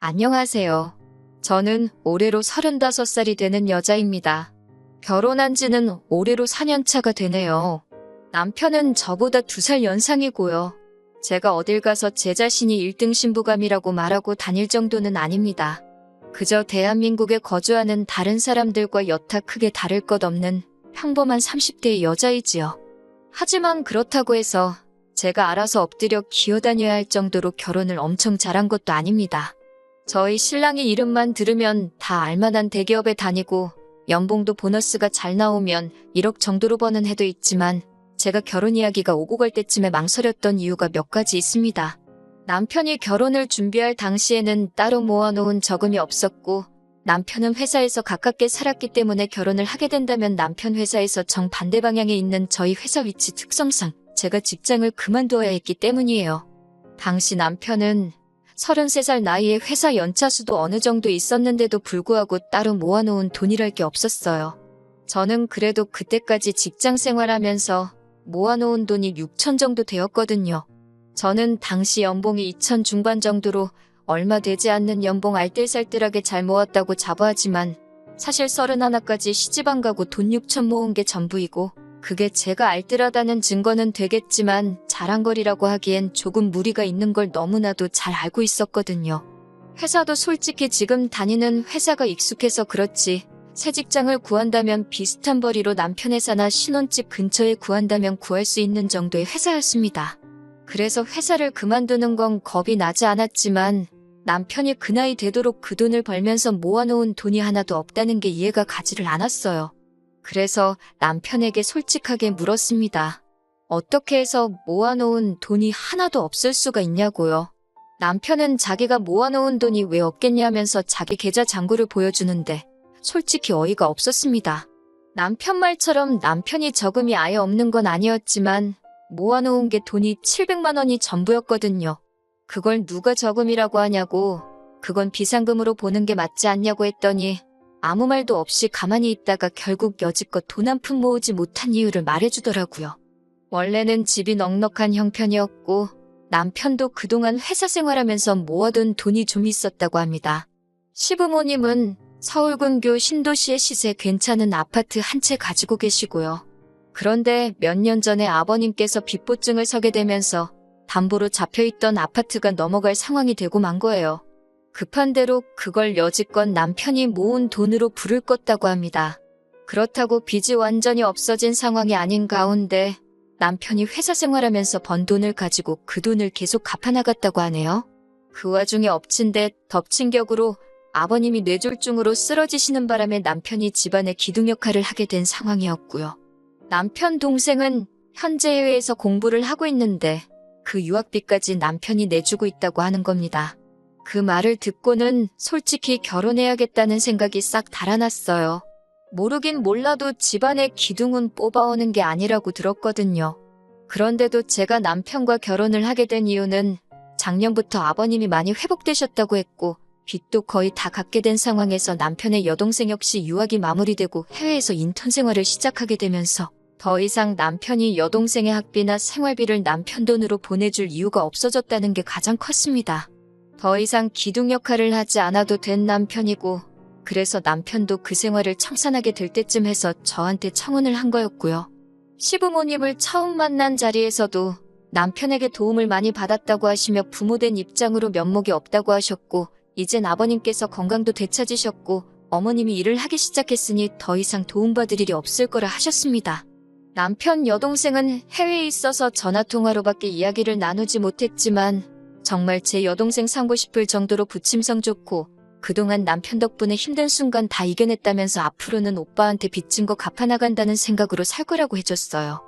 안녕하세요. 저는 올해로 35살이 되는 여자입니다. 결혼한 지는 올해로 4년차가 되네요. 남편은 저보다 2살 연상이고요. 제가 어딜 가서 제 자신이 1등 신부감이라고 말하고 다닐 정도는 아닙니다. 그저 대한민국에 거주하는 다른 사람들과 여타 크게 다를 것 없는 평범한 30대의 여자이지요. 하지만 그렇다고 해서 제가 알아서 엎드려 기어다녀야 할 정도로 결혼을 엄청 잘한 것도 아닙니다. 저희 신랑의 이름만 들으면 다 알만한 대기업에 다니고 연봉도 보너스가 잘 나오면 1억 정도로 버는 해도 있지만 제가 결혼 이야기가 오고 갈 때쯤에 망설였던 이유가 몇 가지 있습니다. 남편이 결혼을 준비할 당시에는 따로 모아놓은 저금이 없었고 남편은 회사에서 가깝게 살았기 때문에 결혼을 하게 된다면 남편 회사에서 정반대 방향에 있는 저희 회사 위치 특성상 제가 직장을 그만두어야 했기 때문이에요. 당시 남편은 33살 나이에 회사 연차수도 어느 정도 있었는데도 불구하고 따로 모아놓은 돈이랄 게 없었어요. 저는 그래도 그때까지 직장 생활하면서 모아놓은 돈이 6천 정도 되었거든요. 저는 당시 연봉이 2천 중반 정도로 얼마 되지 않는 연봉 알뜰살뜰하게 잘 모았다고 자부하지만 사실 31까지 시집 안 가고 돈 6천 모은 게 전부이고 그게 제가 알뜰하다는 증거는 되겠지만 자랑거리라고 하기엔 조금 무리가 있는 걸 너무나도 잘 알고 있었거든요. 회사도 솔직히 지금 다니는 회사가 익숙해서 그렇지 새 직장을 구한다면 비슷한 벌이로 남편 회사나 신혼집 근처에 구한다면 구할 수 있는 정도의 회사였습니다. 그래서 회사를 그만두는 건 겁이 나지 않았지만 남편이 그 나이 되도록 그 돈을 벌면서 모아놓은 돈이 하나도 없다는 게 이해가 가지를 않았어요. 그래서 남편에게 솔직하게 물었습니다. 어떻게 해서 모아놓은 돈이 하나도 없을 수가 있냐고요. 남편은 자기가 모아놓은 돈이 왜 없겠냐면서 자기 계좌 잔고를 보여주는데 솔직히 어이가 없었습니다. 남편 말처럼 남편이 저금이 아예 없는 건 아니었지만 모아놓은 게 돈이 700만 원이 전부였거든요. 그걸 누가 저금이라고 하냐고 그건 비상금으로 보는 게 맞지 않냐고 했더니 아무 말도 없이 가만히 있다가 결국 여지껏 돈 한 푼 모으지 못한 이유를 말해주더라고요. 원래는 집이 넉넉한 형편이었고 남편도 그동안 회사 생활하면서 모아둔 돈이 좀 있었다고 합니다. 시부모님은 서울 근교 신도시의 시세 괜찮은 아파트 한 채 가지고 계시고요. 그런데 몇 년 전에 아버님께서 빚보증을 서게 되면서 담보로 잡혀있던 아파트가 넘어갈 상황이 되고 만 거예요. 급한 대로 그걸 여지껏 남편이 모은 돈으로 불을 껐다고 합니다. 그렇다고 빚이 완전히 없어진 상황이 아닌 가운데 남편이 회사 생활하면서 번 돈을 가지고 그 돈을 계속 갚아나갔다고 하네요. 그 와중에 엎친 데 덮친 격으로 아버님이 뇌졸중으로 쓰러지시는 바람에 남편이 집안의 기둥 역할을 하게 된 상황이었고요. 남편 동생은 현재 해외에서 공부를 하고 있는데 그 유학비까지 남편이 내주고 있다고 하는 겁니다. 그 말을 듣고는 솔직히 결혼해야겠다는 생각이 싹 달아났어요. 모르긴 몰라도 집안의 기둥은 뽑아오는 게 아니라고 들었거든요. 그런데도 제가 남편과 결혼을 하게 된 이유는 작년부터 아버님이 많이 회복되셨다고 했고 빚도 거의 다 갚게 된 상황에서 남편의 여동생 역시 유학이 마무리되고 해외에서 인턴 생활을 시작하게 되면서 더 이상 남편이 여동생의 학비나 생활비를 남편 돈으로 보내줄 이유가 없어졌다는 게 가장 컸습니다. 더 이상 기둥 역할을 하지 않아도 된 남편이고 그래서 남편도 그 생활을 청산하게 될 때쯤 해서 저한테 청혼을 한 거였고요. 시부모님을 처음 만난 자리에서도 남편에게 도움을 많이 받았다고 하시며 부모된 입장으로 면목이 없다고 하셨고 이젠 아버님께서 건강도 되찾으셨고 어머님이 일을 하기 시작했으니 더 이상 도움받을 일이 없을 거라 하셨습니다. 남편 여동생은 해외에 있어서 전화통화로밖에 이야기를 나누지 못했지만 정말 제 여동생 상고 싶을 정도로 부침성 좋고 그동안 남편 덕분에 힘든 순간 다 이겨냈다면서 앞으로는 오빠한테 빚진 거 갚아나간다는 생각으로 살 거라고 해줬어요.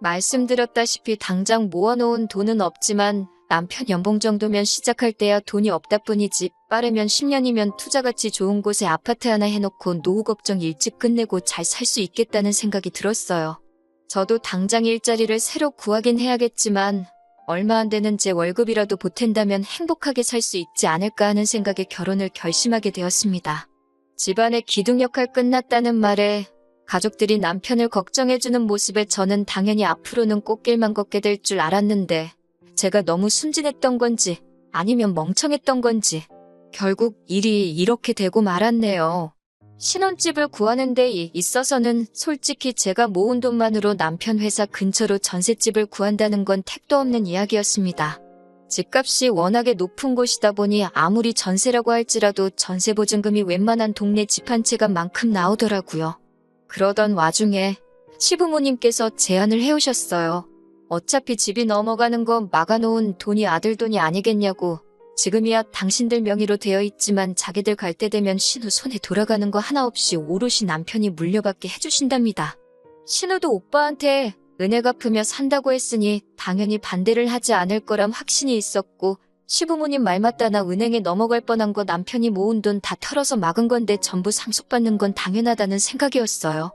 말씀드렸다시피 당장 모아놓은 돈은 없지만 남편 연봉 정도면 시작할 때야 돈이 없다 뿐이지 빠르면 10년이면 투자가치 좋은 곳에 아파트 하나 해놓고 노후 걱정 일찍 끝내고 잘 살 수 있겠다는 생각이 들었어요. 저도 당장 일자리를 새로 구하긴 해야겠지만 얼마 안 되는 제 월급이라도 보탠다면 행복하게 살 수 있지 않을까 하는 생각에 결혼을 결심하게 되었습니다. 집안의 기둥 역할 끝났다는 말에 가족들이 남편을 걱정해주는 모습에 저는 당연히 앞으로는 꽃길만 걷게 될 줄 알았는데 제가 너무 순진했던 건지 아니면 멍청했던 건지 결국 일이 이렇게 되고 말았네요. 신혼집을 구하는 데 있어서는 솔직히 제가 모은 돈만으로 남편 회사 근처로 전셋집을 구한다는 건 택도 없는 이야기였습니다. 집값이 워낙에 높은 곳이다 보니 아무리 전세라고 할지라도 전세보증금이 웬만한 동네 집 한 채가 만큼 나오더라고요. 그러던 와중에 시부모님께서 제안을 해오셨어요. 어차피 집이 넘어가는 거 막아놓은 돈이 아들 돈이 아니겠냐고. 지금이야 당신들 명의로 되어 있지만 자기들 갈 때 되면 신우 손에 돌아가는 거 하나 없이 오롯이 남편이 물려받게 해주신답니다. 신우도 오빠한테 은혜 갚으며 산다고 했으니 당연히 반대를 하지 않을 거람 확신이 있었고 시부모님 말 맞다나 은행에 넘어갈 뻔한 거 남편이 모은 돈 다 털어서 막은 건데 전부 상속받는 건 당연하다는 생각이었어요.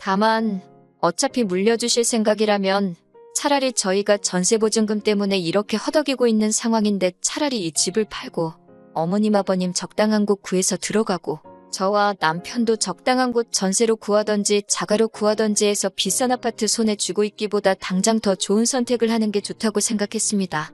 다만 어차피 물려주실 생각이라면 차라리 저희가 전세보증금 때문에 이렇게 허덕이고 있는 상황인데 차라리 이 집을 팔고 어머님 아버님 적당한 곳 구해서 들어가고 저와 남편도 적당한 곳 전세로 구하던지 자가로 구하던지 해서 비싼 아파트 손에 쥐고 있기보다 당장 더 좋은 선택을 하는 게 좋다고 생각했습니다.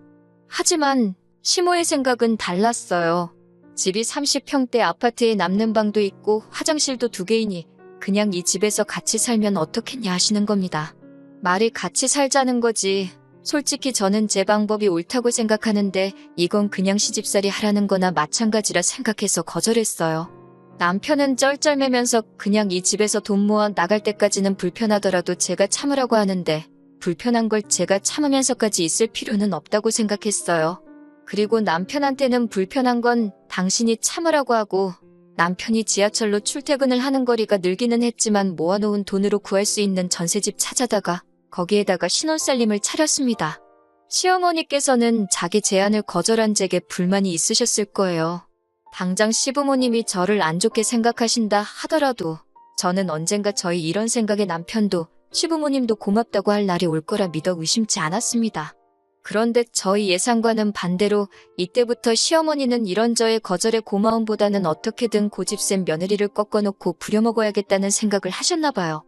하지만 시모의 생각은 달랐어요. 집이 30평대 아파트에 남는 방도 있고 화장실도 두 개이니 그냥 이 집에서 같이 살면 어떻겠냐 하시는 겁니다. 말이 같이 살자는 거지. 솔직히 저는 제 방법이 옳다고 생각하는데 이건 그냥 시집살이 하라는 거나 마찬가지라 생각해서 거절했어요. 남편은 쩔쩔매면서 그냥 이 집에서 돈 모아 나갈 때까지는 불편하더라도 제가 참으라고 하는데 불편한 걸 제가 참으면서까지 있을 필요는 없다고 생각했어요. 그리고 남편한테는 불편한 건 당신이 참으라고 하고 남편이 지하철로 출퇴근을 하는 거리가 늘기는 했지만 모아놓은 돈으로 구할 수 있는 전세집 찾아다가 거기에다가 신혼살림을 차렸습니다. 시어머니께서는 자기 제안을 거절한 제게 불만이 있으셨을 거예요. 당장 시부모님이 저를 안 좋게 생각하신다 하더라도 저는 언젠가 저희 이런 생각에 남편도 시부모님도 고맙다고 할 날이 올 거라 믿어 의심치 않았습니다. 그런데 저희 예상과는 반대로 이때부터 시어머니는 이런 저의 거절의 고마움보다는 어떻게든 고집센 며느리를 꺾어놓고 부려먹어야겠다는 생각을 하셨나 봐요.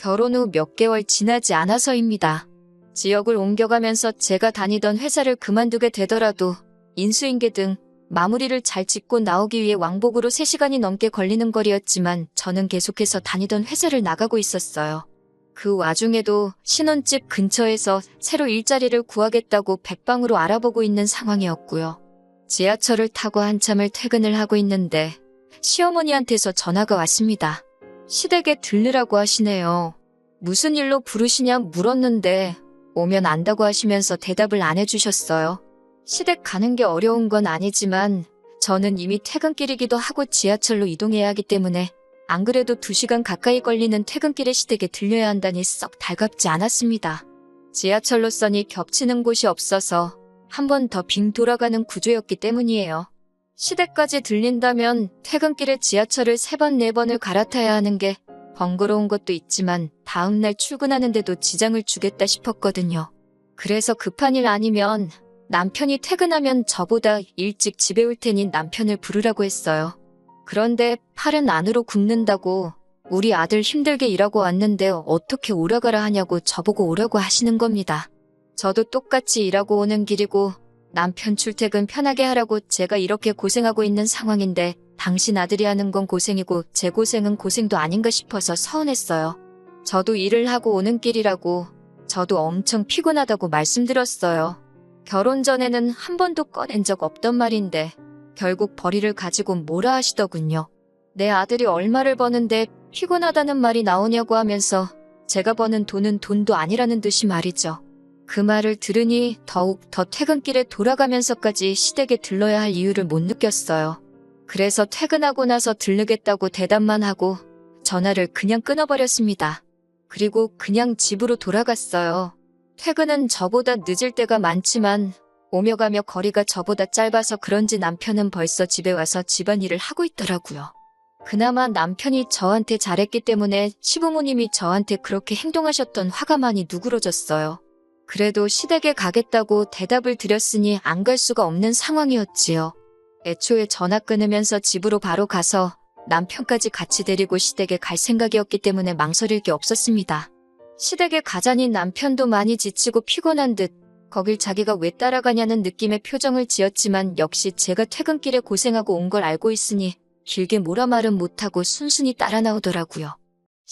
결혼 후 몇 개월 지나지 않아서입니다. 지역을 옮겨가면서 제가 다니던 회사를 그만두게 되더라도 인수인계 등 마무리를 잘 짓고 나오기 위해 왕복으로 3시간이 넘게 걸리는 거리였지만 저는 계속해서 다니던 회사를 나가고 있었어요. 그 와중에도 신혼집 근처에서 새로 일자리를 구하겠다고 백방으로 알아보고 있는 상황이었고요. 지하철을 타고 한참을 퇴근을 하고 있는데 시어머니한테서 전화가 왔습니다. 시댁에 들르라고 하시네요. 무슨 일로 부르시냐 물었는데 오면 안다고 하시면서 대답을 안 해주셨어요. 시댁 가는 게 어려운 건 아니지만 저는 이미 퇴근길이기도 하고 지하철로 이동해야 하기 때문에 안 그래도 2시간 가까이 걸리는 퇴근길에 시댁에 들려야 한다니 썩 달갑지 않았습니다. 지하철로선이 겹치는 곳이 없어서 한 번 더 빙 돌아가는 구조였기 때문이에요. 시댁까지 들린다면 퇴근길에 지하철을 3번, 4번을 갈아타야 하는 게 번거로운 것도 있지만 다음날 출근하는데도 지장을 주겠다 싶었거든요. 그래서 급한 일 아니면 남편이 퇴근하면 저보다 일찍 집에 올 테니 남편을 부르라고 했어요. 그런데 팔은 안으로 굽는다고 우리 아들 힘들게 일하고 왔는데 어떻게 오라가라 하냐고 저보고 오라고 하시는 겁니다. 저도 똑같이 일하고 오는 길이고 남편 출퇴근 편하게 하라고 제가 이렇게 고생하고 있는 상황인데 당신 아들이 하는 건 고생이고 제 고생은 고생도 아닌가 싶어서 서운했어요. 저도 일을 하고 오는 길이라고 저도 엄청 피곤하다고 말씀드렸어요. 결혼 전에는 한 번도 꺼낸 적 없던 말인데 결국 벌이를 가지고 뭐라 하시더군요. 내 아들이 얼마를 버는데 피곤하다는 말이 나오냐고 하면서 제가 버는 돈은 돈도 아니라는 듯이 말이죠. 그 말을 들으니 더욱 더 퇴근길에 돌아가면서까지 시댁에 들러야 할 이유를 못 느꼈어요. 그래서 퇴근하고 나서 들르겠다고 대답만 하고 전화를 그냥 끊어버렸습니다. 그리고 그냥 집으로 돌아갔어요. 퇴근은 저보다 늦을 때가 많지만 오며 가며 거리가 저보다 짧아서 그런지 남편은 벌써 집에 와서 집안일을 하고 있더라고요. 그나마 남편이 저한테 잘했기 때문에 시부모님이 저한테 그렇게 행동하셨던 화가 많이 누그러졌어요. 그래도 시댁에 가겠다고 대답을 드렸으니 안 갈 수가 없는 상황이었지요. 애초에 전화 끊으면서 집으로 바로 가서 남편까지 같이 데리고 시댁에 갈 생각이었기 때문에 망설일 게 없었습니다. 시댁에 가자니 남편도 많이 지치고 피곤한 듯 거길 자기가 왜 따라가냐는 느낌의 표정을 지었지만 역시 제가 퇴근길에 고생하고 온 걸 알고 있으니 길게 뭐라 말은 못하고 순순히 따라 나오더라고요.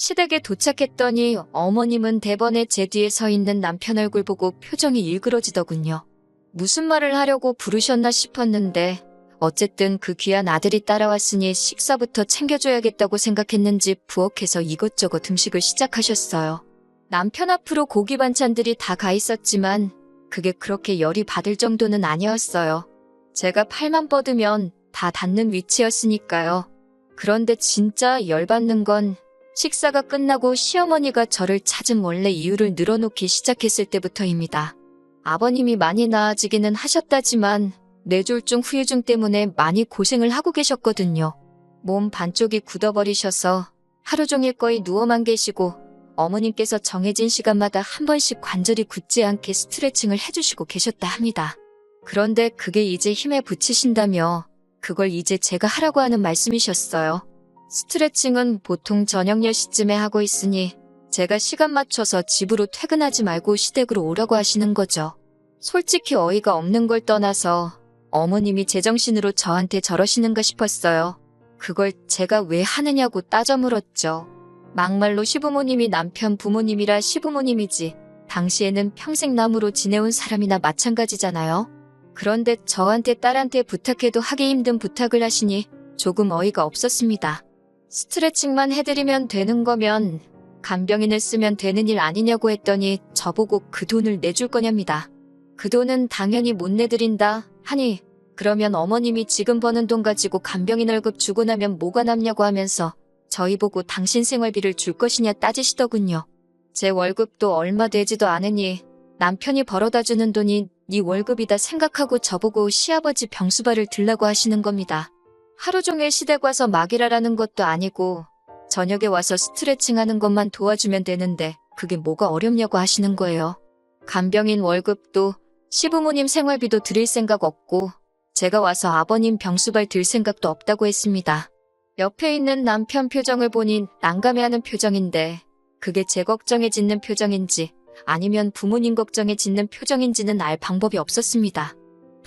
시댁에 도착했더니 어머님은 대번에 제 뒤에 서 있는 남편 얼굴 보고 표정이 일그러지더군요. 무슨 말을 하려고 부르셨나 싶었는데 어쨌든 그 귀한 아들이 따라왔으니 식사부터 챙겨줘야겠다고 생각했는지 부엌에서 이것저것 음식을 시작하셨어요. 남편 앞으로 고기 반찬들이 다 가 있었지만 그게 그렇게 열이 받을 정도는 아니었어요. 제가 팔만 뻗으면 다 닿는 위치였으니까요. 그런데 진짜 열받는 건 식사가 끝나고 시어머니가 저를 찾은 원래 이유를 늘어놓기 시작했을 때부터입니다. 아버님이 많이 나아지기는 하셨다지만 뇌졸중 후유증 때문에 많이 고생을 하고 계셨거든요. 몸 반쪽이 굳어버리셔서 하루 종일 거의 누워만 계시고 어머님께서 정해진 시간마다 한 번씩 관절이 굳지 않게 스트레칭을 해주시고 계셨다 합니다. 그런데 그게 이제 힘에 부치신다며 그걸 이제 제가 하라고 하는 말씀이셨어요. 스트레칭은 보통 저녁 10시쯤에 하고 있으니 제가 시간 맞춰서 집으로 퇴근하지 말고 시댁으로 오라고 하시는 거죠. 솔직히 어이가 없는 걸 떠나서 어머님이 제정신으로 저한테 저러시는가 싶었어요. 그걸 제가 왜 하느냐고 따져 물었죠. 막말로 시부모님이 남편 부모님이라 시부모님이지 당시에는 평생 남으로 지내온 사람이나 마찬가지잖아요. 그런데 저한테 딸한테 부탁해도 하기 힘든 부탁을 하시니 조금 어이가 없었습니다. 스트레칭만 해드리면 되는 거면 간병인을 쓰면 되는 일 아니냐고 했더니 저보고 그 돈을 내줄 거냐입니다. 그 돈은 당연히 못 내드린다 하니 그러면 어머님이 지금 버는 돈 가지고 간병인 월급 주고 나면 뭐가 남냐고 하면서 저희 보고 당신 생활비를 줄 것이냐 따지시더군요. 제 월급도 얼마 되지도 않으니 남편이 벌어다 주는 돈이 네 월급이다 생각하고 저보고 시아버지 병수발을 들라고 하시는 겁니다. 하루 종일 시댁 와서 막이라라는 것도 아니고 저녁에 와서 스트레칭 하는 것만 도와주면 되는데 그게 뭐가 어렵냐고 하시는 거예요. 간병인 월급도 시부모님 생활비도 드릴 생각 없고 제가 와서 아버님 병수발 들 생각도 없다고 했습니다. 옆에 있는 남편 표정을 보니 난감해하는 표정인데 그게 제 걱정에 짓는 표정인지 아니면 부모님 걱정에 짓는 표정인지는 알 방법이 없었습니다.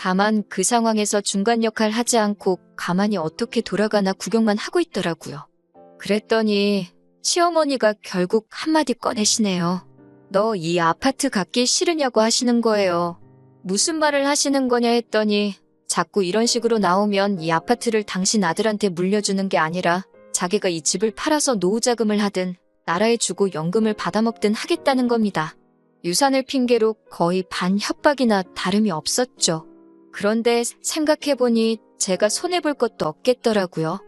다만 그 상황에서 중간 역할 하지 않고 가만히 어떻게 돌아가나 구경만 하고 있더라고요. 그랬더니 시어머니가 결국 한마디 꺼내시네요. 너 이 아파트 갖기 싫으냐고 하시는 거예요. 무슨 말을 하시는 거냐 했더니 자꾸 이런 식으로 나오면 이 아파트를 당신 아들한테 물려주는 게 아니라 자기가 이 집을 팔아서 노후 자금을 하든 나라에 주고 연금을 받아먹든 하겠다는 겁니다. 유산을 핑계로 거의 반 협박이나 다름이 없었죠. 그런데 생각해보니 제가 손해볼 것도 없겠더라고요.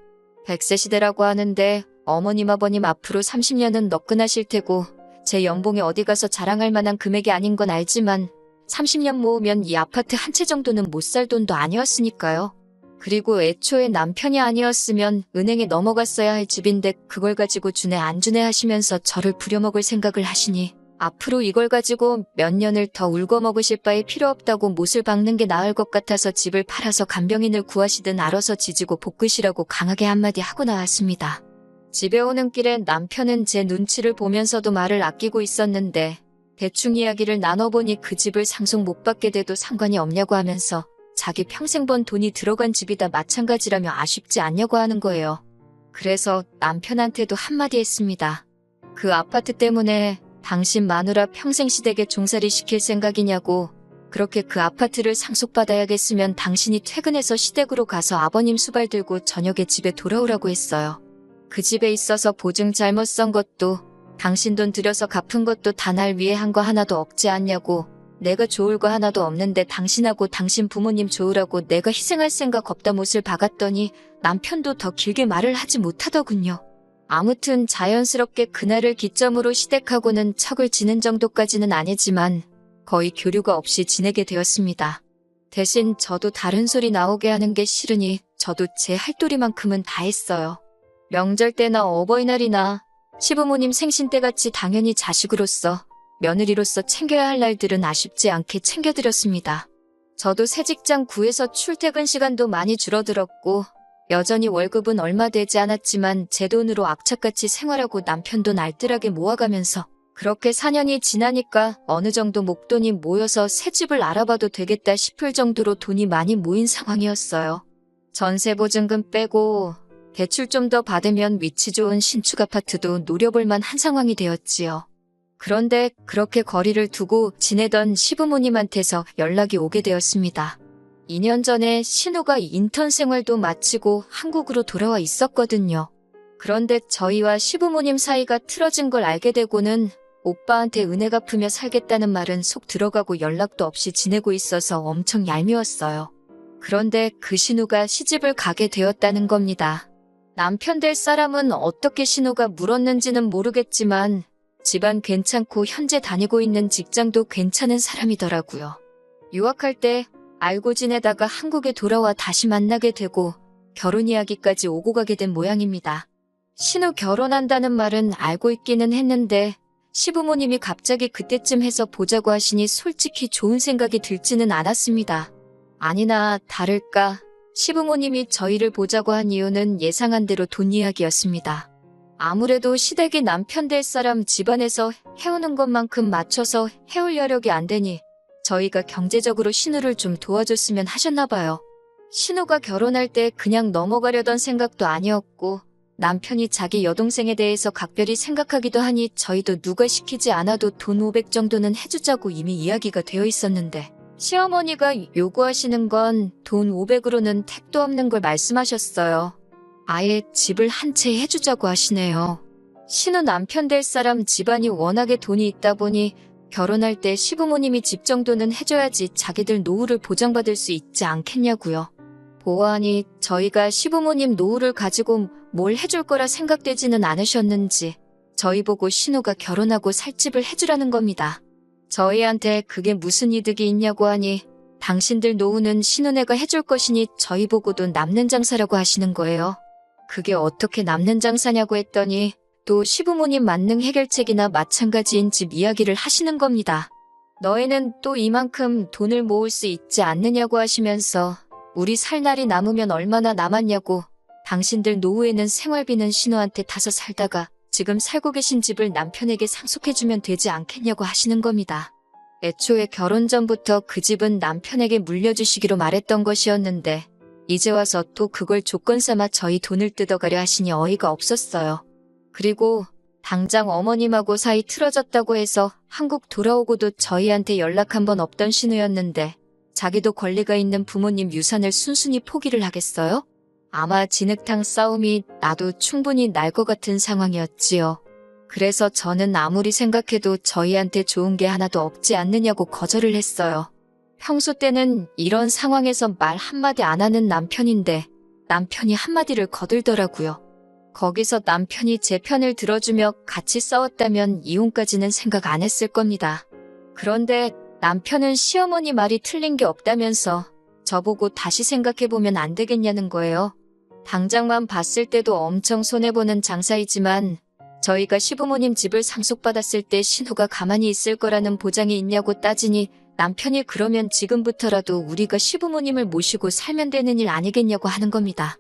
100세 시대라고 하는데 어머님 아버님 앞으로 30년은 너끈하실 테고 제 연봉이 어디 가서 자랑할 만한 금액이 아닌 건 알지만 30년 모으면 이 아파트 한 채 정도는 못 살 돈도 아니었으니까요. 그리고 애초에 남편이 아니었으면 은행에 넘어갔어야 할 집인데 그걸 가지고 주네 안 주네 하시면서 저를 부려먹을 생각을 하시니 앞으로 이걸 가지고 몇 년을 더 울고 먹으실 바에 필요 없다고 못을 박는 게 나을 것 같아서 집을 팔아서 간병인을 구하시든 알아서 지지고 볶으시라고 강하게 한마디 하고 나왔습니다. 집에 오는 길에 남편은 제 눈치를 보면서도 말을 아끼고 있었는데 대충 이야기를 나눠보니 그 집을 상속 못 받게 돼도 상관이 없냐고 하면서 자기 평생 번 돈이 들어간 집이다 마찬가지라며 아쉽지 않냐고 하는 거예요. 그래서 남편한테도 한마디 했습니다. 그 아파트 때문에 당신 마누라 평생 시댁에 종살이 시킬 생각이냐고 그렇게 그 아파트를 상속받아야겠으면 당신이 퇴근해서 시댁으로 가서 아버님 수발 들고 저녁에 집에 돌아오라고 했어요. 그 집에 있어서 보증 잘못 선 것도 당신 돈 들여서 갚은 것도 다 날 위해 한 거 하나도 없지 않냐고 내가 좋을 거 하나도 없는데 당신하고 당신 부모님 좋으라고 내가 희생할 생각 없다 못을 박았더니 남편도 더 길게 말을 하지 못하더군요. 아무튼 자연스럽게 그날을 기점으로 시댁하고는 척을 지는 정도까지는 아니지만 거의 교류가 없이 지내게 되었습니다. 대신 저도 다른 소리 나오게 하는 게 싫으니 저도 제 할도리만큼은 다 했어요. 명절 때나 어버이날이나 시부모님 생신 때 같이 당연히 자식으로서 며느리로서 챙겨야 할 날들은 아쉽지 않게 챙겨드렸습니다. 저도 새 직장 구해서 출퇴근 시간도 많이 줄어들었고 여전히 월급은 얼마 되지 않았지만 제 돈으로 악착같이 생활하고 남편 돈 알뜰하게 모아가면서 그렇게 4년이 지나니까 어느 정도 목돈이 모여서 새 집을 알아봐도 되겠다 싶을 정도로 돈이 많이 모인 상황이었어요. 전세 보증금 빼고 대출 좀 더 받으면 위치 좋은 신축 아파트도 노려볼 만한 상황이 되었지요. 그런데 그렇게 거리를 두고 지내던 시부모님한테서 연락이 오게 되었습니다. 2년 전에 신우가 인턴 생활도 마치고 한국으로 돌아와 있었거든요. 그런데 저희와 시부모님 사이가 틀어진 걸 알게 되고는 오빠한테 은혜 갚으며 살겠다는 말은 속 들어가고 연락도 없이 지내고 있어서 엄청 얄미웠어요. 그런데 그 신우가 시집을 가게 되었다는 겁니다. 남편 될 사람은 어떻게 신우가 물었는지는 모르겠지만 집안 괜찮고 현재 다니고 있는 직장도 괜찮은 사람이더라고요. 유학할 때 알고 지내다가 한국에 돌아와 다시 만나게 되고 결혼 이야기까지 오고 가게 된 모양입니다. 신우 결혼한다는 말은 알고 있기는 했는데 시부모님이 갑자기 그때쯤 해서 보자고 하시니 솔직히 좋은 생각이 들지는 않았습니다. 아니나 다를까 시부모님이 저희를 보자고 한 이유는 예상한 대로 돈 이야기였습니다. 아무래도 시댁이 남편 될 사람 집안에서 해오는 것만큼 맞춰서 해올 여력이 안 되니 저희가 경제적으로 신우를 좀 도와줬으면 하셨나 봐요. 신우가 결혼할 때 그냥 넘어가려던 생각도 아니었고 남편이 자기 여동생에 대해서 각별히 생각하기도 하니 저희도 누가 시키지 않아도 돈 500 정도는 해주자고 이미 이야기가 되어 있었는데 시어머니가 요구하시는 건 돈 500으로는 택도 없는 걸 말씀하셨어요. 아예 집을 한 채 해주자고 하시네요. 신우 남편 될 사람 집안이 워낙에 돈이 있다 보니 결혼할 때 시부모님이 집 정도는 해줘야지 자기들 노후를 보장받을 수 있지 않겠냐고요. 보아하니 저희가 시부모님 노후를 가지고 뭘 해줄 거라 생각되지는 않으셨는지 저희 보고 신우가 결혼하고 살 집을 해주라는 겁니다. 저희한테 그게 무슨 이득이 있냐고 하니 당신들 노후는 신우네가 해줄 것이니 저희 보고도 남는 장사라고 하시는 거예요. 그게 어떻게 남는 장사냐고 했더니 또 시부모님 만능 해결책이나 마찬가지인 집 이야기를 하시는 겁니다. 너희는 또 이만큼 돈을 모을 수 있지 않느냐고 하시면서 우리 살 날이 남으면 얼마나 남았냐고 당신들 노후에는 생활비는 신우한테 타서 살다가 지금 살고 계신 집을 남편에게 상속해주면 되지 않겠냐고 하시는 겁니다. 애초에 결혼 전부터 그 집은 남편에게 물려주시기로 말했던 것이었는데 이제 와서 또 그걸 조건 삼아 저희 돈을 뜯어가려 하시니 어이가 없었어요. 그리고 당장 어머님하고 사이 틀어졌다고 해서 한국 돌아오고도 저희한테 연락 한번 없던 신우였는데 자기도 권리가 있는 부모님 유산을 순순히 포기를 하겠어요? 아마 진흙탕 싸움이 나도 충분히 날 것 같은 상황이었지요. 그래서 저는 아무리 생각해도 저희한테 좋은 게 하나도 없지 않느냐고 거절을 했어요. 평소 때는 이런 상황에서 말 한마디 안 하는 남편인데 남편이 한마디를 거들더라고요. 거기서 남편이 제 편을 들어주며 같이 싸웠다면 이혼까지는 생각 안 했을 겁니다. 그런데 남편은 시어머니 말이 틀린 게 없다면서 저보고 다시 생각해보면 안 되겠냐는 거예요. 당장만 봤을 때도 엄청 손해보는 장사이지만 저희가 시부모님 집을 상속받았을 때 신우가 가만히 있을 거라는 보장이 있냐고 따지니 남편이 그러면 지금부터라도 우리가 시부모님을 모시고 살면 되는 일 아니겠냐고 하는 겁니다.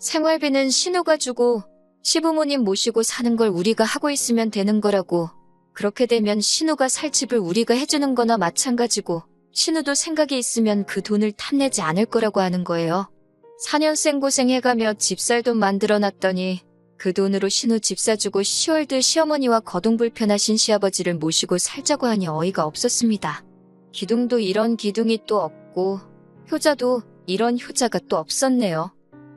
생활비는 신우가 주고 시부모님 모시고 사는 걸 우리가 하고 있으면 되는 거라고 그렇게 되면 신우가 살 집을 우리가 해주는 거나 마찬가지고 신우도 생각이 있으면 그 돈을 탐내지 않을 거라고 하는 거예요. 4년 생 고생 해가며 집 살 돈 만들어 놨더니 그 돈으로 신우 집 사주고 10월들 시어머니와 거동 불편하신 시아버지를 모시고 살자고 하니 어이가 없었습니다. 기둥도 이런 기둥이 또 없고 효자도 이런 효자가 또 없었네요.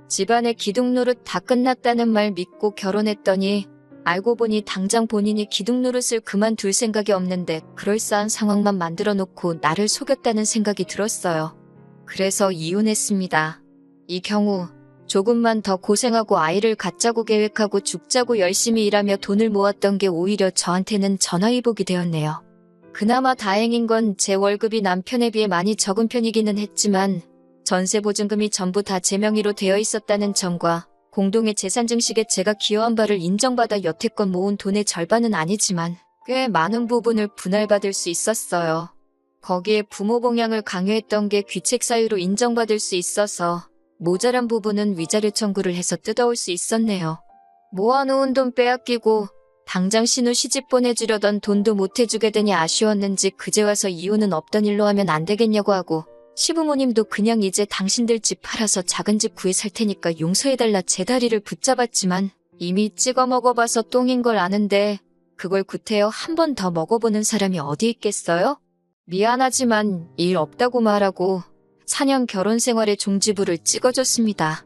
집안의 기둥 노릇 다 끝났다는 말 믿고 결혼했더니 알고 보니 당장 본인이 기둥 노릇을 그만둘 생각이 없는데 그럴싸한 상황만 만들어 놓고 나를 속였다는 생각이 들었어요. 그래서 이혼했습니다. 이 경우 조금만 더 고생하고 아이를 갖자고 계획하고 죽자고 열심히 일하며 돈을 모았던 게 오히려 저한테는 전화위복이 되었네요. 그나마 다행인 건 제 월급이 남편에 비해 많이 적은 편이기는 했지만 전세 보증금이 전부 다 제 명의로 되어 있었다는 점과 공동의 재산 증식에 제가 기여한 바를 인정받아 여태껏 모은 돈의 절반은 아니지만 꽤 많은 부분을 분할받을 수 있었어요. 거기에 부모 봉양을 강요했던 게 귀책 사유로 인정받을 수 있어서 모자란 부분은 위자료 청구를 해서 뜯어올 수 있었네요. 모아놓은 돈 빼앗기고 당장 신우 시집 보내주려던 돈도 못 해주게 되니 아쉬웠는지 그제 와서 이유는 없던 일로 하면 안 되겠냐고 하고 시부모님도 그냥 이제 당신들 집 팔아서 작은 집 구해 살 테니까 용서해달라 제 다리를 붙잡았지만 이미 찍어 먹어봐서 똥인 걸 아는데 그걸 구태여 한 번 더 먹어보는 사람이 어디 있겠어요? 미안하지만 일 없다고 말하고 4년 결혼 생활의 종지부를 찍어줬습니다.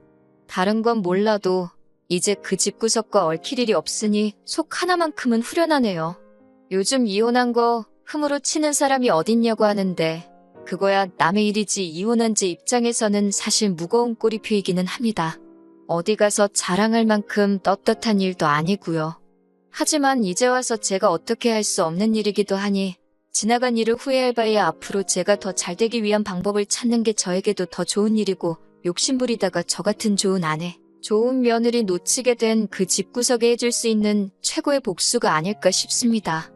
다른 건 몰라도 이제 그 집구석과 얽힐 일이 없으니 속 하나만큼은 후련하네요. 요즘 이혼한 거 흠으로 치는 사람이 어딨냐고 하는데 그거야 남의 일이지 이혼한 제 입장에서는 사실 무거운 꼬리표이기는 합니다. 어디 가서 자랑할 만큼 떳떳한 일도 아니고요. 하지만 이제 와서 제가 어떻게 할 수 없는 일이기도 하니 지나간 일을 후회할 바에 앞으로 제가 더 잘 되기 위한 방법을 찾는 게 저에게도 더 좋은 일이고 욕심부리다가 저 같은 좋은 아내, 좋은 며느리 놓치게 된 그 집구석에 해줄 수 있는 최고의 복수가 아닐까 싶습니다.